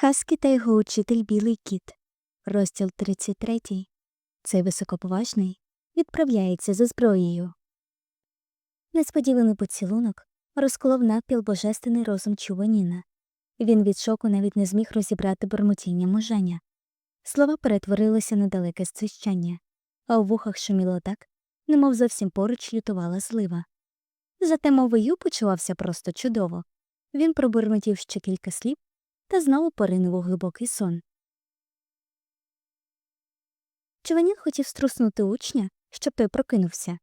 Хаскі та його учитель Білий кіт. Розділ 33. Цей високоповажний відправляється за зброєю. Несподіваний поцілунок розколов навпіл божественний розум Чуваніна. Він від шоку навіть не зміг розібрати бурмотіння можання. Слова перетворилися на далеке зцвіщання, а у вухах шуміло так, немов зовсім поруч лютувала злива. Зате мовою почувався просто чудово. Він пробурмотів ще кілька слів та знову поринув у глибокий сон. Чуванін хотів струснути учня, щоб той прокинувся.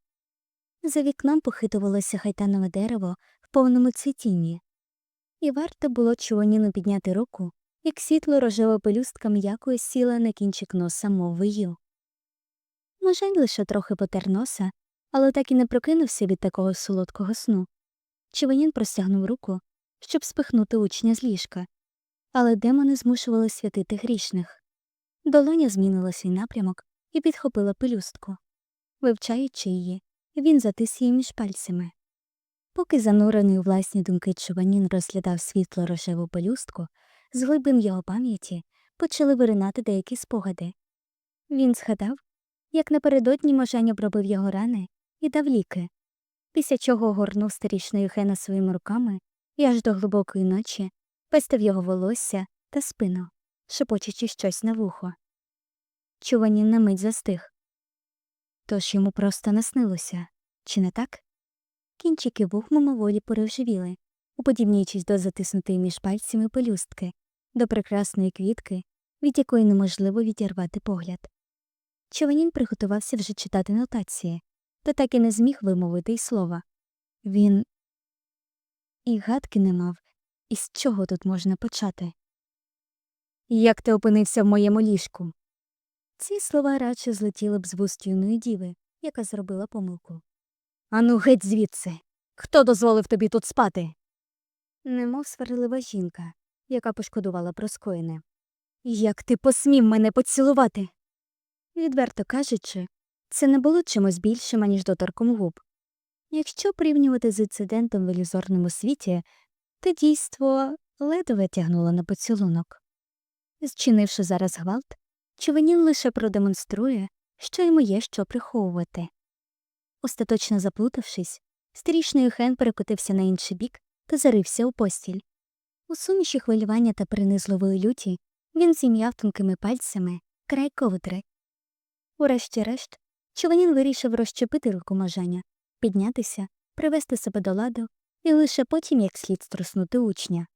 За вікном похитувалося хайтанове дерево в повному цвітінні, і варто було Чуваніну підняти руку, як світло рожева пелюстка м'якою сіла на кінчик носа мов вию. Можень лише трохи потер носа, але так і не прокинувся від такого солодкого сну. Чуванін простягнув руку, щоб спихнути учня з ліжка, але демони змушували святити грішних. Долоня змінила свій напрямок і підхопила пелюстку. Вивчаючи її, він затис її між пальцями. Поки занурений у власні думки Чуванін розглядав світло рожеву пелюстку, з глибин його пам'яті почали виринати деякі спогади. Він згадав, як напередодні можень обробив його рани і дав ліки, після чого огорнув старічну Хена своїми руками і аж до глибокої ночі пестив його волосся та спину, шепочучи щось на вухо. Чуванін на мить застиг. Тож йому просто наснилося, чи не так? Кінчики вух мимоволі порожевіли, уподібнюючись до затиснутої між пальцями пелюстки, до прекрасної квітки, від якої неможливо відірвати погляд. Чуванін приготувався вже читати нотації, та так і не зміг вимовити й слова. Він і гадки не мав, із чого тут можна почати. Як ти опинився в моєму ліжку? Ці слова радше злетіли б з вуст юної діви, яка зробила помилку. Ану, геть звідси. Хто дозволив тобі тут спати? Немов сварлива жінка, яка пошкодувала про скоєне. Як ти посмів мене поцілувати? Відверто кажучи, це не було чимось більшим, аніж доторком губ. Якщо порівнювати з інцидентом в ілюзорному світі, то дійство ледве тягнуло на поцілунок. Зчинивши зараз гвалт, Чувенін лише продемонструє, що йому є що приховувати. Остаточно заплутавшись, стрічний Хен перекотився на інший бік та зарився у постіль. У суміші хвилювання та принизливої люті він зім'яв тонкими пальцями край ковдри. Урешті-решт, Чувенін вирішив розщепити руку можання, піднятися, привести себе до ладу і лише потім як слід струснути учня.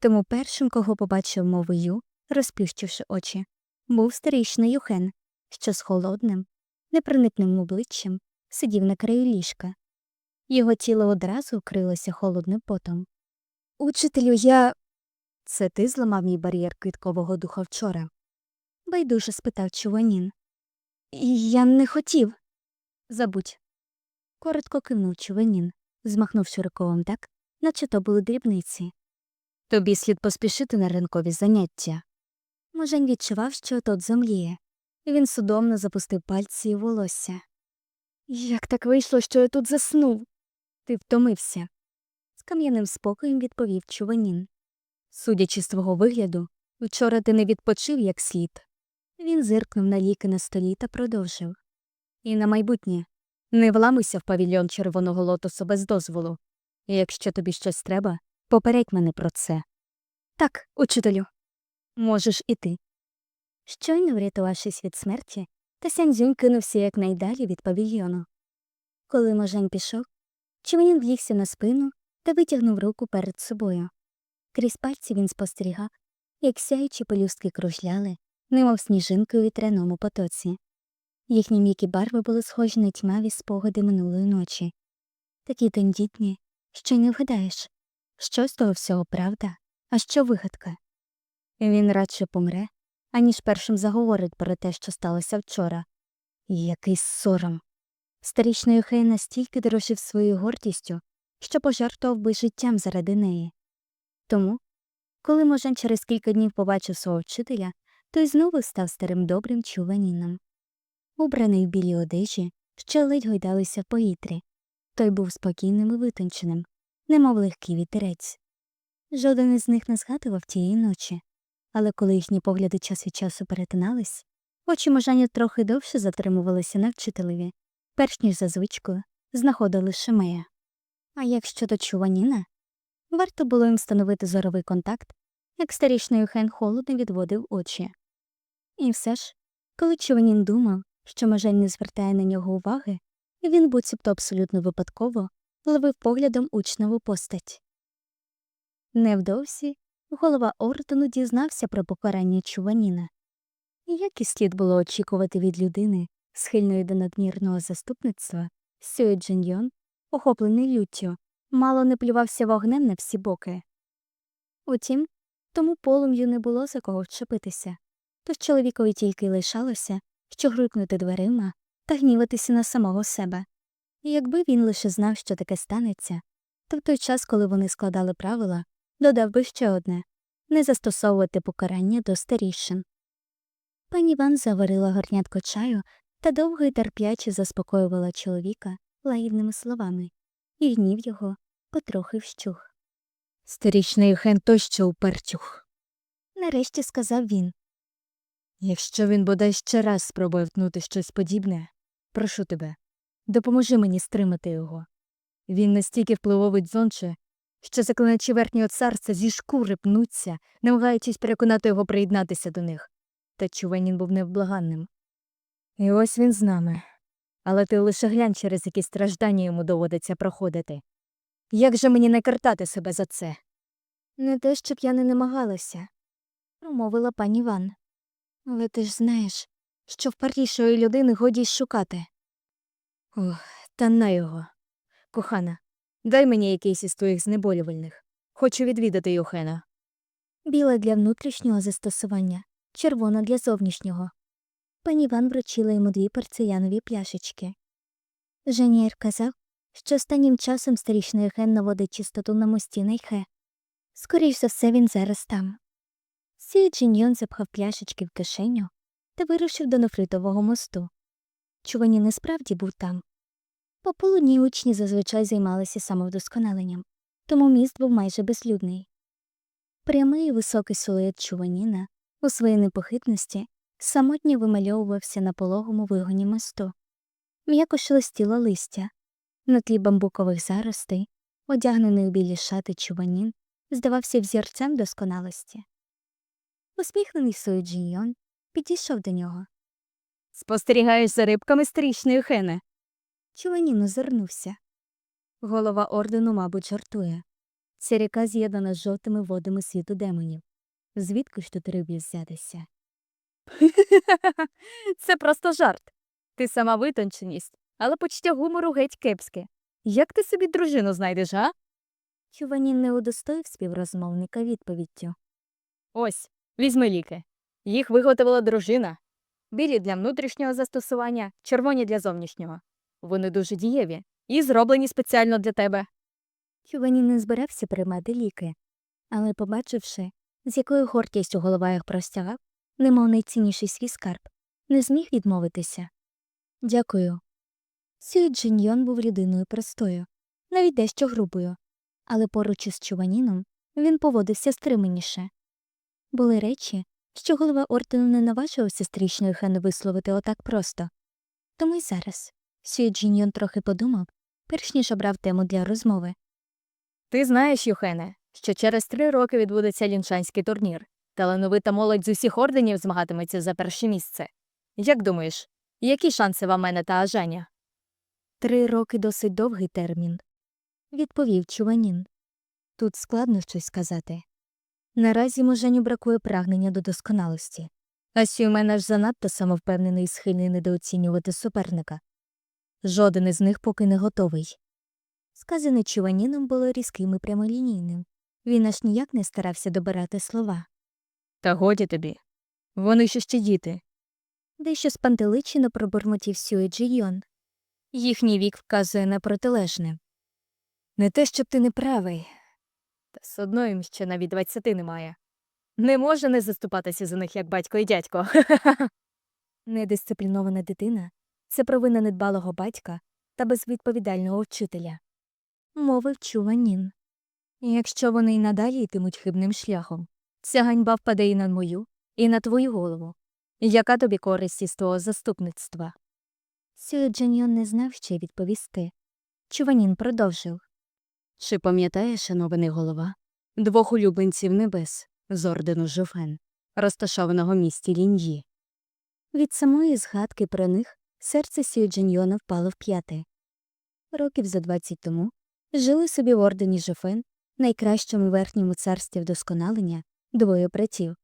Тому першим, кого побачив мовою, розплющивши очі, був старішний Юхен, що з холодним, непроникним обличчям сидів на краю ліжка. Його тіло одразу вкрилося холодним потом. Учителю, я. Це ти зламав мій бар'єр квіткового духа вчора? байдуже спитав Чуванін. Я не хотів. Забудь. Коротко кивнув Чуванін, змахнувши рукавом так, наче то були дрібниці. Тобі слід поспішити на ринкові заняття. Можень відчував, що тот зомліє. Він судомно запустив пальці і волосся. Як так вийшло, що я тут заснув? Ти втомився. З кам'яним спокоєм відповів Чуванін. Судячи з твого вигляду, вчора ти не відпочив як слід. Він зиркнув на ліки на столі та продовжив. І на майбутнє не вламуйся в павільйон червоного лотосу без дозволу. Якщо тобі щось треба, попередь мене про це. Так, учителю. Можеш і ти. Щойно врятувавшись від смерті, та Сяньцзюнь кинувся якнайдалі від павільйону. Коли можень пішов, Чиманін влігся на спину та витягнув руку перед собою. Крізь пальці він спостерігав, як сяючі пелюстки кружляли, немов сніжинки у вітряному потоці. Їхні м'які барви були схожі на тьмаві спогади минулої ночі, такі тендітні, що й не вгадаєш, що з того всього правда, а що вигадка. Він радше помре, аніж першим заговорить про те, що сталося вчора. Який сором. Старічний Хей настільки дорожив своєю гордістю, що пожертвував би життям заради неї. Тому, коли Можен через кілька днів побачив свого вчителя, той знову став старим добрим чуваніном. Убраний в білій одежі, що ледь гойдалися в повітрі. Той був спокійним і витонченим, немов легкий вітерець. Жоден із них не згадував тієї ночі, Але коли їхні погляди час від часу перетинались, очі можані трохи довше затримувалися на вчителеві, перш ніж за звичкою знаходили Шемея. А як щодо Чуваніна, варто було їм встановити зоровий контакт, як старішною Хен холодно відводив очі. І все ж, коли Чуванін думав, що Можень не звертає на нього уваги, і він буцімто абсолютно випадково ловив поглядом учневу постать. Невдовзі голова ордену дізнався про покарання Чуваніна. Як і слід було очікувати від людини, схильної до надмірного заступництва, Сюй Джиньйон, охоплений люттю, мало не плювався вогнем на всі боки. Утім, тому полум'ю не було за кого вчепитися, тож чоловікові тільки лишалося, що грикнути дверима та гніватися на самого себе. І якби він лише знав, що таке станеться, то в той час, коли вони складали правила, додав би ще одне не застосовувати покарання до старішин. Пані Ван заварила горнятко чаю та довго й терпляче заспокоювала чоловіка лагідними словами, і гнів його потрохи вщух. Старічний хен тощо упертюх. Нарешті сказав він. Якщо він бодай ще раз спробує втнути щось подібне, прошу тебе, допоможи мені стримати його. Він настільки впливовий дзонче, що заклиначі верхнього царства зі шкури пнуться, намагаючись переконати його приєднатися до них. Та Чуванін був невблаганним. І ось він з нами. Але ти лише глянь, через які страждання йому доводиться проходити. Як же мені не картати себе за це? Не те, щоб я не намагалася, промовила пані Ван. Але ти ж знаєш, що впертішої людини годі й шукати. Ох, та на його. Кохана, дай мені якийсь із твоїх знеболювальних. Хочу відвідати Юхена. Біле для внутрішнього застосування, червона для зовнішнього. Пані Ван вручила йому дві порцелянові пляшечки. Женієр казав, що останнім часом старішний Хен наводить чистоту на мості Найхе. Скоріш за все, він зараз там. Сі Джиньйон запхав пляшечки в кишеню та вирушив до нефритового мосту. Чувані насправді був там. По полудні учні зазвичай займалися самовдосконаленням, тому міст був майже безлюдний. Прямий високий силует Чуваніна у своїй непохитності самотньо вимальовувався на пологому вигоні мосту. М'яко шелестіло листя. На тлі бамбукових заростей, одягнений у білі шати Чуванін, здавався взірцем досконалості. Усміхнений Сой Джіньйон підійшов до нього. Спостерігаєш за рибками старічної Хене. Чуванін озирнувся. Голова ордену, мабуть, жартує. Ця ріка з'єднана з жовтими водами світу демонів. Звідки ж тут рибі взятися? Це просто жарт. Ти сама витонченість, але почуття гумору геть кепське. Як ти собі дружину знайдеш, а? Чуванін не удостоїв співрозмовника відповіддю. Ось, візьми ліки. Їх виготовила дружина. Білі для внутрішнього застосування, червоні для зовнішнього. Вони дуже дієві і зроблені спеціально для тебе. Чуванін не збирався приймати ліки, але, побачивши, з якою гордістю голова їх простягав, немов найцінніший свій скарб, не зміг відмовитися. Дякую. Сюй Джиньйон був людиною простою, навіть дещо грубою, але поруч із Чуваніном він поводився стриманіше. Були речі, що голова ордену не наважувався стрічною Хену висловити отак просто. Тому й зараз Сюй Джиньйон трохи подумав, перш ніж обрав тему для розмови. Ти знаєш, Юхене, що через три роки відбудеться ліншанський турнір. Талановита молодь з усіх орденів змагатиметься за перше місце. Як думаєш, які шанси в мене та Ажаня? Три роки досить довгий термін, відповів Чуванін. Тут складно щось сказати. Наразі моженю бракує прагнення до досконалості, а Сюмен аж занадто самовпевнений і схильний недооцінювати суперника. Жоден із них поки не готовий. Сказане Чуваніном було різким і прямолінійним. Він аж ніяк не старався добирати слова. Та годі тобі. Вони ще ще діти. Дещо спантеличено пробурмотів Сюй Джійон. Їхній вік вказує на протилежне. Не те, щоб ти не правий. Та все одно їм ще навіть двадцяти немає. Не може не заступатися за них, як батько і дядько. Недисциплінована дитина це провина недбалого батька та безвідповідального вчителя, мовив Чуванін. Якщо вони й надалі йтимуть хибним шляхом, Ця ганьба впаде і на мою, і на твою голову. Яка тобі користь із твого заступництва? Сюй Джаньйон не знав, й відповісти. Чуванін продовжив. Чи пам'ятає, шанований голова, двох улюбленців небес з ордену Жофен, розташованого в місті Ліньї? Від самої згадки про них серце Джаньйона впало в п'яти. Років за двадцять тому жили собі в ордені Жофен, найкращому верхньому царстві вдосконалення, двоє братів.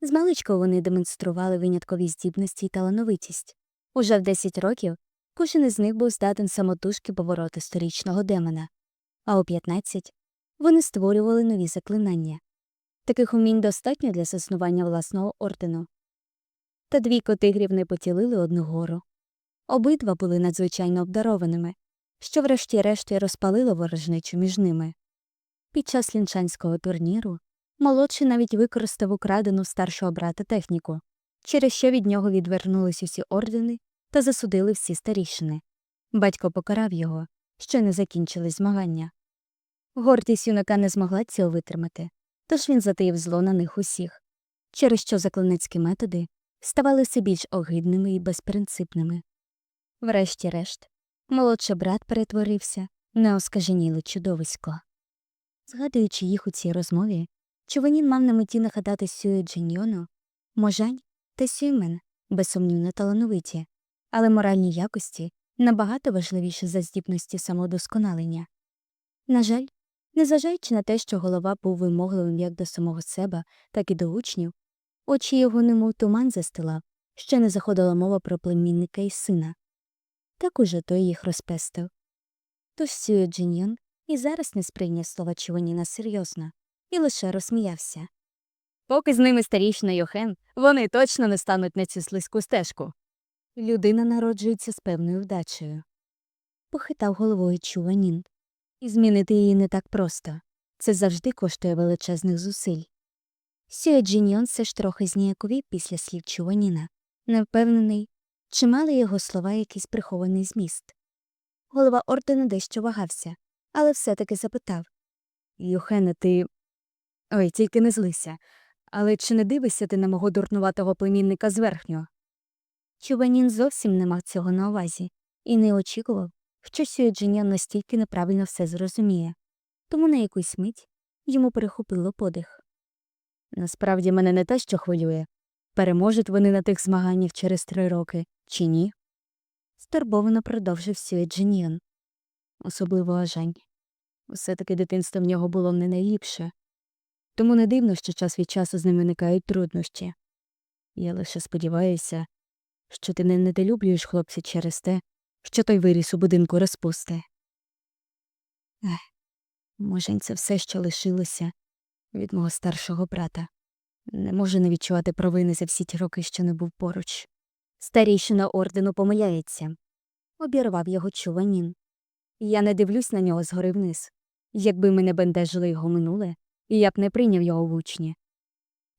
Змалечка вони демонстрували виняткові здібності й талановитість. Уже в 10 років кожен із них був здатен самотужки повороти сторічного демона, а у 15 вони створювали нові заклинання. Таких умінь достатньо для заснування власного ордену. Та двійко тигрів не потілили одну гору. Обидва були надзвичайно обдарованими, що врешті-решт розпалило ворожнечу між ними. Під час лінчанського турніру молодший навіть використав украдену старшого брата техніку, через що від нього відвернулись усі ордени та засудили всі старішини. Батько покарав його, що не закінчились змагання. Гордість юнака не змогла цього витримати, тож він затаїв зло на них усіх, через що заклинецькі методи ставали все більш огидними і безпринципними. Врешті-решт, молодший брат перетворився на оскаженіле чудовисько. Згадуючи їх у цій розмові, Чуванін мав на меті нагадати Сює Джиньйону, Можань та Сюймен, безсумнівно талановиті, але моральні якості набагато важливіші за здібності самодосконалення. На жаль, незважаючи на те, що голова був вимогливим як до самого себе, так і до учнів, очі його немов туман застилав, ще не заходила мова про племінника і сина. Так уже той їх розпестив. Тож Сює Джиньйон і зараз не сприйняв слова Чуваніна серйозно і лише розсміявся. Поки з ними старішина Йохен, вони точно не стануть на цю слизьку стежку. Людина народжується з певною вдачею. Похитав головою Чуванін. І змінити її не так просто. Це завжди коштує величезних зусиль. Сює Джиньйон все ж трохи зніяковів після слів Чуваніна, невпевнений, чи мали його слова якийсь прихований зміст. Голова ордену дещо вагався, але все-таки запитав Юхене, ти. Ой, тільки не злися. Але чи не дивишся ти на мого дурнуватого племінника зверхнього? Чубанін зовсім не мав цього на увазі і не очікував, що Сює настільки неправильно все зрозуміє, тому на якусь мить йому перехопило подих. Насправді мене не те, що хвилює. Переможуть вони на тих змаганнях через три роки, чи ні? Стурбовано продовжив Сює Особливо Ажань. Все таки дитинство в нього було не найліпше. Тому не дивно, що час від часу з ним виникають труднощі. Я лише сподіваюся, що ти не недолюблюєш хлопця через те, що той виріс у будинку розпусти. Ех, може, це все, що лишилося від мого старшого брата. Не можу не відчувати провини за всі ті роки, що не був поруч. Старійшина ордену помиляється. Обірвав його чуванін. Я не дивлюсь на нього згори вниз. Якби мене бентежило його минуле, я б не прийняв його в учні.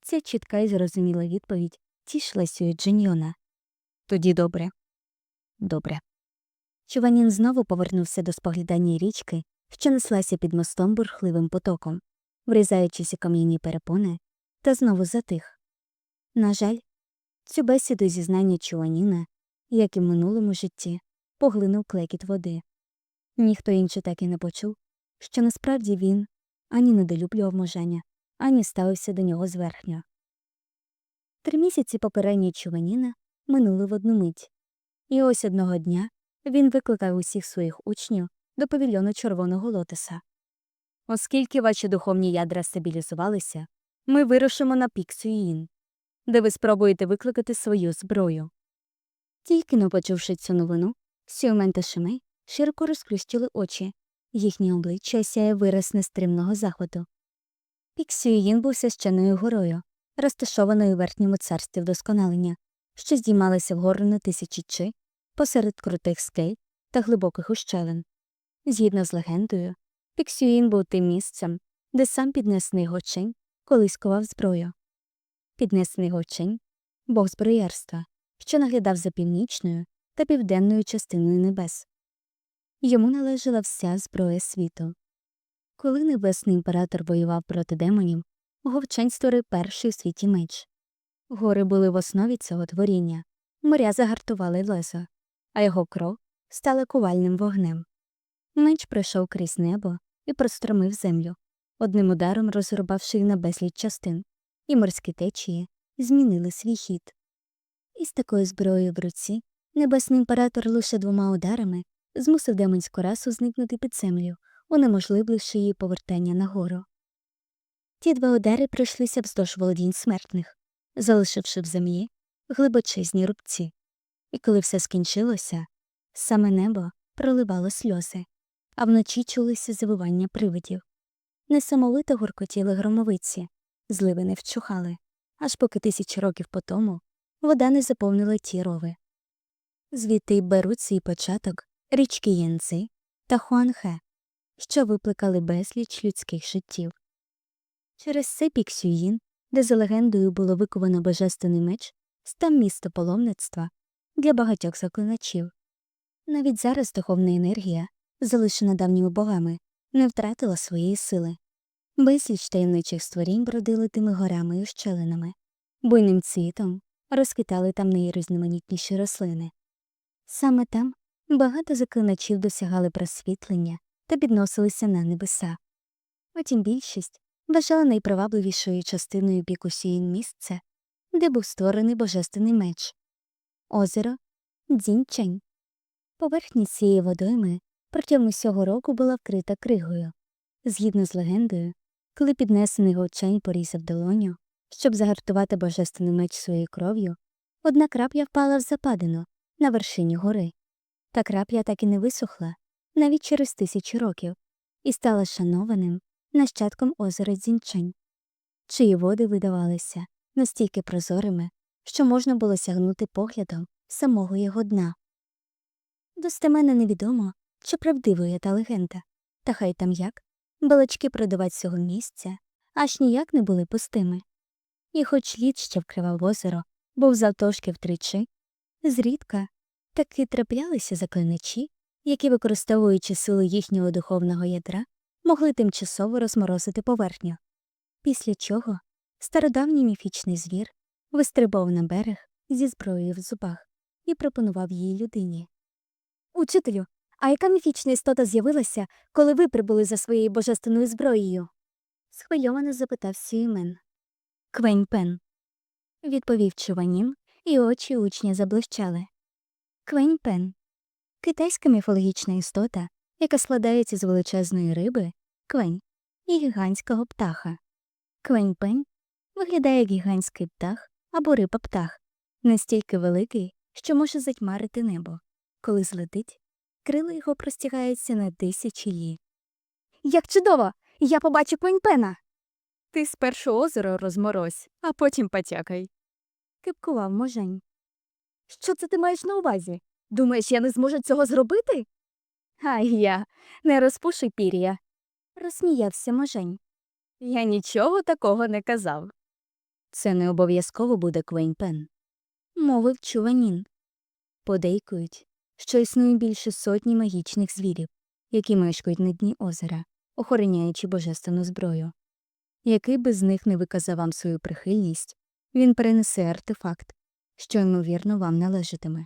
Ця чітка і зрозуміла відповідь тішила Сює Джиньйона. Тоді добре. Добре. Чуванін знову повернувся до споглядання річки, що неслася під мостом бурхливим потоком, врізаючись у кам'яні перепони, та знову затих. На жаль, цю бесіду зізнання Чуаніна, як і в минулому житті, поглинув клекіт води. Ніхто інший так і не почув, що насправді він ані недолюблював можання, ані ставився до нього зверхньо. Три місяці попередньої Чуваніна минули в одну мить, і ось одного дня він викликав усіх своїх учнів до павільйону Червоного лотоса. Оскільки ваші духовні ядра стабілізувалися, ми вирушимо на пік Сюїн, де ви спробуєте викликати свою зброю. Тільки но почувши цю новину, Сюмен та Шимей широко розплющили очі, їхні обличчя сяє вираз нестримного захвату. Пік Сюїн був священною горою, розташованою у верхньому царстві вдосконалення, що здіймалася вгору на тисячі чи посеред крутих скель та глибоких ущелин. Згідно з легендою, Піксюїн був тим місцем, де сам піднесений гочень колись ковав зброю. Піднесений гочень – бог зброярства, що наглядав за північною та південною частиною небес. Йому належала вся зброя світу. Коли небесний імператор воював проти демонів, Говчань створив перший у світі меч. Гори були в основі цього творіння, моря загартували лезо, а його кров стала ковальним вогнем. Меч пройшов крізь небо і простромив землю, одним ударом розрубавши їх на безліч частин, і морські течії змінили свій хід. Із такою зброєю в руці небесний імператор лише двома ударами змусив демонську расу зникнути під землю, унеможлививши її повертання нагору. Ті два удари пройшлися вздовж володінь смертних, залишивши в землі глибочезні рубці. І коли все скінчилося, саме небо проливало сльози, а вночі чулися завивання привидів. Несамовито гуркотіли громовиці, зливи не вчухали, аж поки тисячі років по тому вода не заповнила ті рови. Звідти й беруть свій початок річки Єнци та Хуанхе, що викликали безліч людських життів. Через це Піксюїн, де за легендою було виковано божественний меч, став місто паломництва для багатьох заклиначів. Навіть зараз духовна енергія, залишена давніми богами, не втратила своєї сили. Безліч таємничих створінь бродили тими горами і ущелинами, буйним цвітом розквітали там найрізноманітніші рослини. Саме там багато заклиначів досягали просвітлення та підносилися на небеса. Утім більшість вважала найпривабливішою частиною Бікусіїн місце, де був створений божественний меч озеро Дзінчень. Поверхність цієї водойми протягом усього року була вкрита кригою. Згідно з легендою, коли піднесений Гоучень порізав долоню, щоб загартувати божественний меч своєю кров'ю, одна крапля впала в западину на вершині гори. Та крапля так і не висохла навіть через тисячі років і стала шанованим нащадком озера Дзінчень, чиї води видавалися настільки прозорими, що можна було сягнути поглядом самого його дна. Достеменно невідомо, чи правдивою та легенда, та хай там як, балачки продавать цього місця аж ніяк не були пустими. І хоч лід що вкривав озеро, був завтовшки втричі, зрідка таки траплялися заклиначі, які, використовуючи сили їхнього духовного ядра, могли тимчасово розморозити поверхню. Після чого стародавній міфічний звір вистрибав на берег зі зброєю в зубах і пропонував її людині. Учителю, а яка міфічна істота з'явилася, коли ви прибули за своєю божественною зброєю? схвильовано запитав Сюймен. Квень Пен. Відповів Чуванін, і очі учня заблищали. Квень Пен. Китайська міфологічна істота, яка складається з величезної риби, квень, і гігантського птаха. Квень Пень виглядає як гігантський птах або риба птах, настільки великий, що може затьмарити небо. Коли злетить, крила його простягаються на тисячі лі. Як чудово! Я побачу Квень-Пена! Ти спершу озеро розморозь, а потім потякай. кипкував можень. Що це ти маєш на увазі? Думаєш, я не зможу цього зробити? А я не розпушуй пір'я. Розсміявся можень. Я нічого такого не казав. Це не обов'язково буде Квейн-Пен, мовив Чуванін. Подейкують, що існує більше сотні магічних звірів, які мешкають на дні озера, охороняючи божественну зброю. Який би з них не виказав вам свою прихильність, він перенесе артефакт, що ймовірно вам належатиме.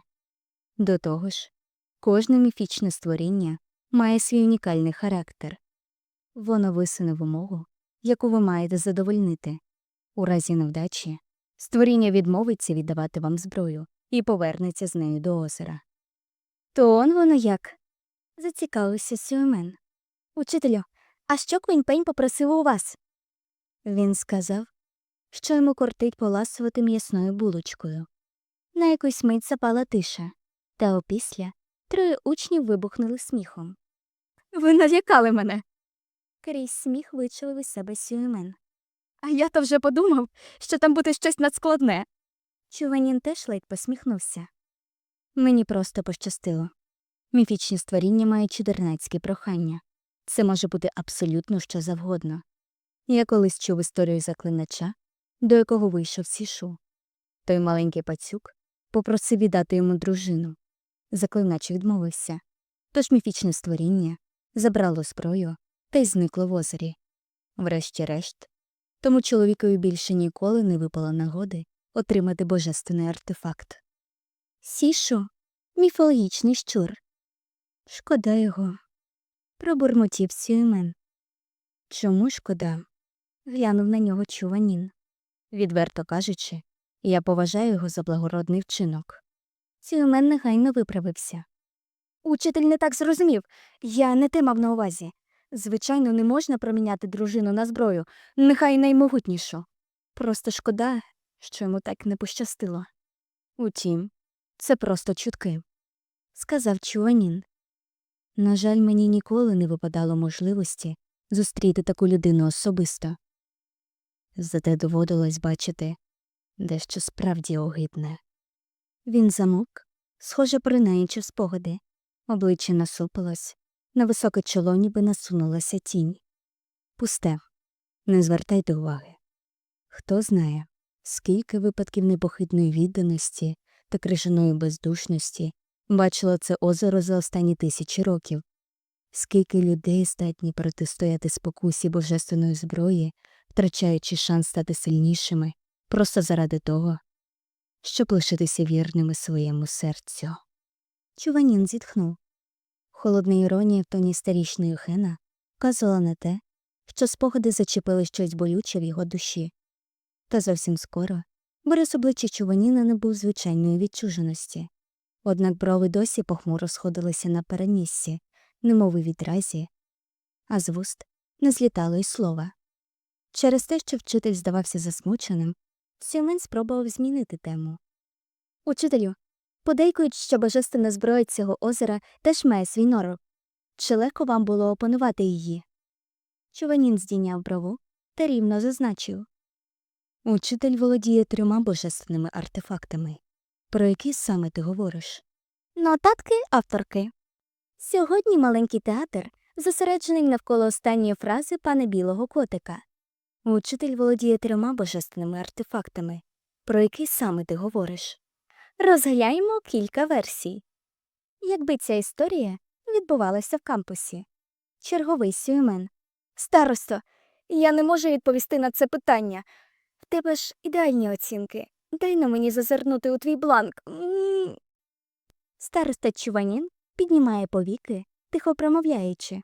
До того ж, кожне міфічне створіння має свій унікальний характер. Воно висуне вимогу, яку ви маєте задовольнити. У разі невдачі створіння відмовиться віддавати вам зброю і повернеться з нею до озера. То он воно як? зацікавився Сюймен. Учителю, а що Квінь-Пень попросив у вас? Він сказав, що йому кортить поласувати м'ясною булочкою. На якусь мить запала тиша, та опісля троє учнів вибухнули сміхом. Ви налякали мене. Крізь сміх із себе Сюймен. А я то вже подумав, що там буде щось надскладне. Чуванін теж ледь посміхнувся. Мені просто пощастило. Міфічні створіння мають чудернацькі прохання. Це може бути абсолютно що завгодно. Я колись чув історію заклинача, до якого вийшов сішу. Той маленький пацюк попросив віддати йому дружину. Заклинач відмовився. Тож міфічне створіння забрало зброю та й зникло в озері. Врешті-решт, тому чоловікові більше ніколи не випало нагоди отримати божественний артефакт. Сішу міфологічний щур. Шкода його. Пробурмотів Сюймен. Чому шкода? глянув на нього чуванін. Відверто кажучи, я поважаю його за благородний вчинок. Сюймен негайно виправився. Учитель не так зрозумів. Я не те мав на увазі. Звичайно, не можна проміняти дружину на зброю, нехай наймогутнішу. Просто шкода, що йому так не пощастило. Утім, це просто чутки, сказав Чуанін. На жаль, мені ніколи не випадало можливості зустріти таку людину особисто. Зате доводилось бачити дещо справді огидне. Він замовк, схоже, принаючи спогади. Обличчя насупилось, на високе чоло ніби насунулася тінь. Пусте, не звертайте уваги. Хто знає, скільки випадків непохитної відданості та крижаної бездушності бачило це озеро за останні тисячі років, скільки людей здатні протистояти спокусі божественної зброї, втрачаючи шанс стати сильнішими просто заради того, щоб лишитися вірними своєму серцю. Чуванін зітхнув. Холодна іронія в тоні старічної Хена вказувала на те, що спогади зачепили щось болюче в його душі. Та зовсім скоро вираз обличчя Чуваніна не був звичайної відчуженості. Однак брови досі похмуро сходилися на переніссі, немов у відразі, а з вуст не злітало й слова. Через те, що вчитель здавався засмученим, Сюмен спробував змінити тему. Учителю, подейкують, що божественна зброя цього озера теж має свій норов. Чи легко вам було опанувати її? Чуванін здійняв брову та рівно зазначив. Учитель володіє трьома божественними артефактами. Про які саме ти говориш? Нотатки авторки. Сьогодні маленький театр зосереджений навколо останньої фрази пана білого котика. Учитель володіє трьома божественними артефактами. Про які саме ти говориш? Розгляємо кілька версій. Якби ця історія відбувалася в кампусі. Черговий сюймен. Старосто, я не можу відповісти на це питання. В тебе ж ідеальні оцінки. Дай на мені зазирнути у твій бланк. Староста Чуванін піднімає повіки, тихо промовляючи.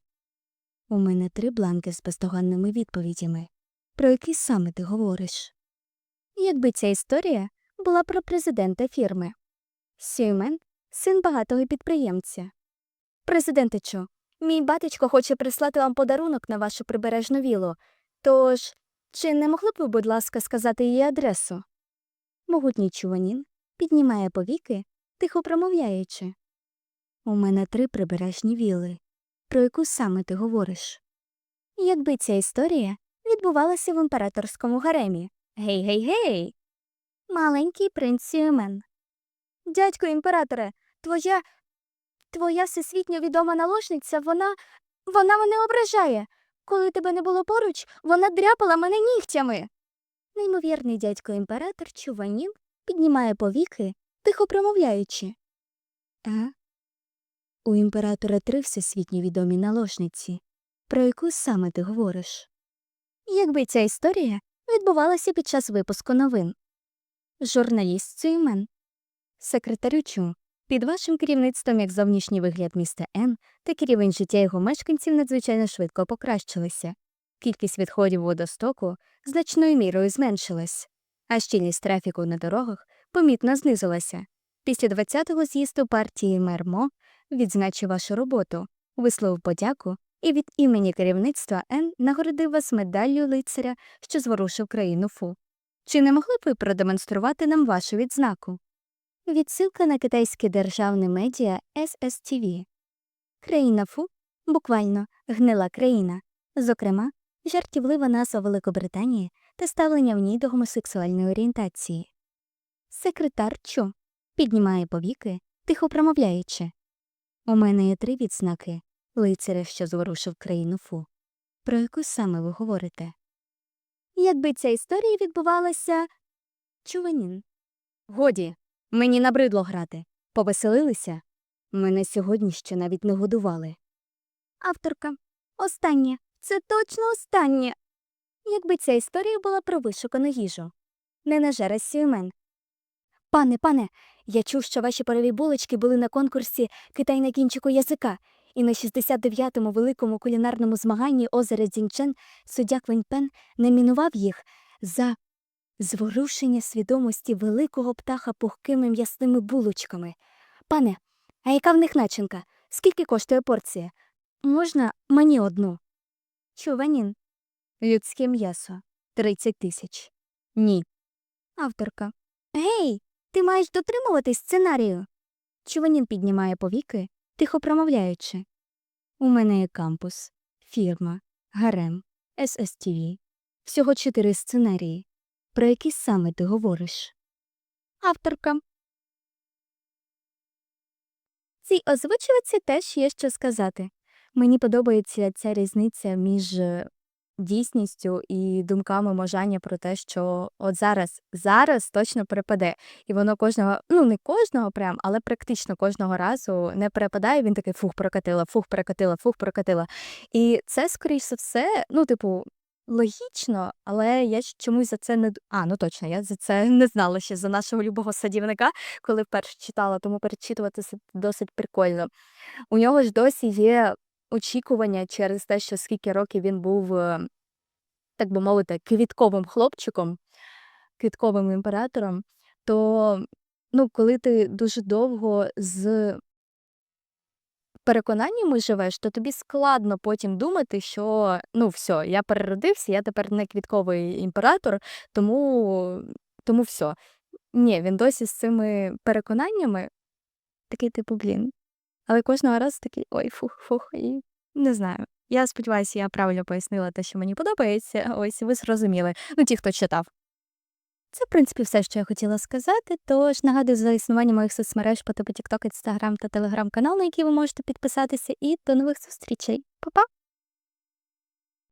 У мене три бланки з бездоганними відповідями. Про які саме ти говориш? Якби ця історія була про президента фірми. Сюймен син багатого підприємця. Президенте Чо, мій батечко хоче прислати вам подарунок на вашу прибережну вілу. Тож, чи не могли б ви, будь ласка, сказати її адресу? Могутній чуванін піднімає повіки, тихо промовляючи. У мене три прибережні віли. Про яку саме ти говориш? Якби ця історія відбувалася в імператорському гаремі. Гей, гей, гей. Маленький принц Сюемен. Дядько імператоре, твоя. Твоя всесвітньо відома наложниця, вона. вона мене ображає. Коли тебе не було поруч, вона дряпала мене нігтями. Неймовірний дядько імператор Чуванін піднімає повіки, тихо промовляючи. А? У імператора три всесвітньо відомі наложниці. Про яку саме ти говориш? Якби ця історія відбувалася під час випуску новин. Журналіст Цюймен. Секретарю Чу, під вашим керівництвом як зовнішній вигляд міста Н, так і рівень життя його мешканців надзвичайно швидко покращилися. Кількість відходів водостоку значною мірою зменшилась, а щільність трафіку на дорогах помітно знизилася. Після 20-го з'їзду партії мер Мо відзначив вашу роботу, висловив подяку і від імені керівництва Н нагородив вас медаллю лицаря, що зворушив країну Фу. Чи не могли б ви продемонструвати нам вашу відзнаку? Відсилка на китайське державне медіа SSTV. Країна Фу буквально гнила країна, зокрема, жартівлива назва Великобританії та ставлення в ній до гомосексуальної орієнтації. Секретар Чо піднімає повіки, тихо промовляючи. У мене є три відзнаки лицаря, що зворушив країну Фу. Про яку саме ви говорите? Якби ця історія відбувалася. Чуванін. Годі, мені набридло грати. Повеселилися? Мене сьогодні ще навіть не годували. Авторка. Останнє. Це точно останнє. якби ця історія була про вишукану їжу. Не на сюймен. Пане, пане, я чув, що ваші парові булочки були на конкурсі Китай на кінчику язика, і на 69-му великому кулінарному змаганні озера Дзінчен суддя Квеньпен номінував їх за зворушення свідомості великого птаха пухкими м'ясними булочками. Пане, а яка в них начинка? Скільки коштує порція? Можна мені одну? Чуванін. Людське м'ясо 30 тисяч. Ні. Авторка. Гей, ти маєш дотримуватись сценарію. Чуванін піднімає повіки, тихо промовляючи. У мене є кампус, фірма, гарем, ССТВ. Всього чотири сценарії. Про які саме ти говориш? Авторка. Цій озвучувачці теж є що сказати. Мені подобається ця різниця між е, дійсністю і думками можання про те, що от зараз, зараз точно перепаде. І воно кожного, ну не кожного прям, але практично кожного разу не перепадає. Він такий фух, прокатила, фух, прокатила, фух, прокатила. І це, скоріш за все, ну, типу, логічно, але я чомусь за це не А, ну точно, я за це не знала ще за нашого любого садівника, коли вперше читала, тому перечитувати це досить прикольно. У нього ж досі є очікування через те, що скільки років він був, е, так би мовити, квітковим хлопчиком, квітковим імператором, то ну, коли ти дуже довго з переконаннями живеш, то тобі складно потім думати, що ну все, я переродився, я тепер не квітковий імператор, тому, тому все. Ні, він досі з цими переконаннями такий, типу, блін. Але кожного разу такий ой, фух, фух, і не знаю. Я сподіваюся, я правильно пояснила те, що мені подобається. Ось ви зрозуміли. Ну, ті, хто читав. Це, в принципі, все, що я хотіла сказати. Тож нагадую за існування моїх соцмереж по типу TikTok, Instagram та Telegram канал, на який ви можете підписатися, і до нових зустрічей. Па-па!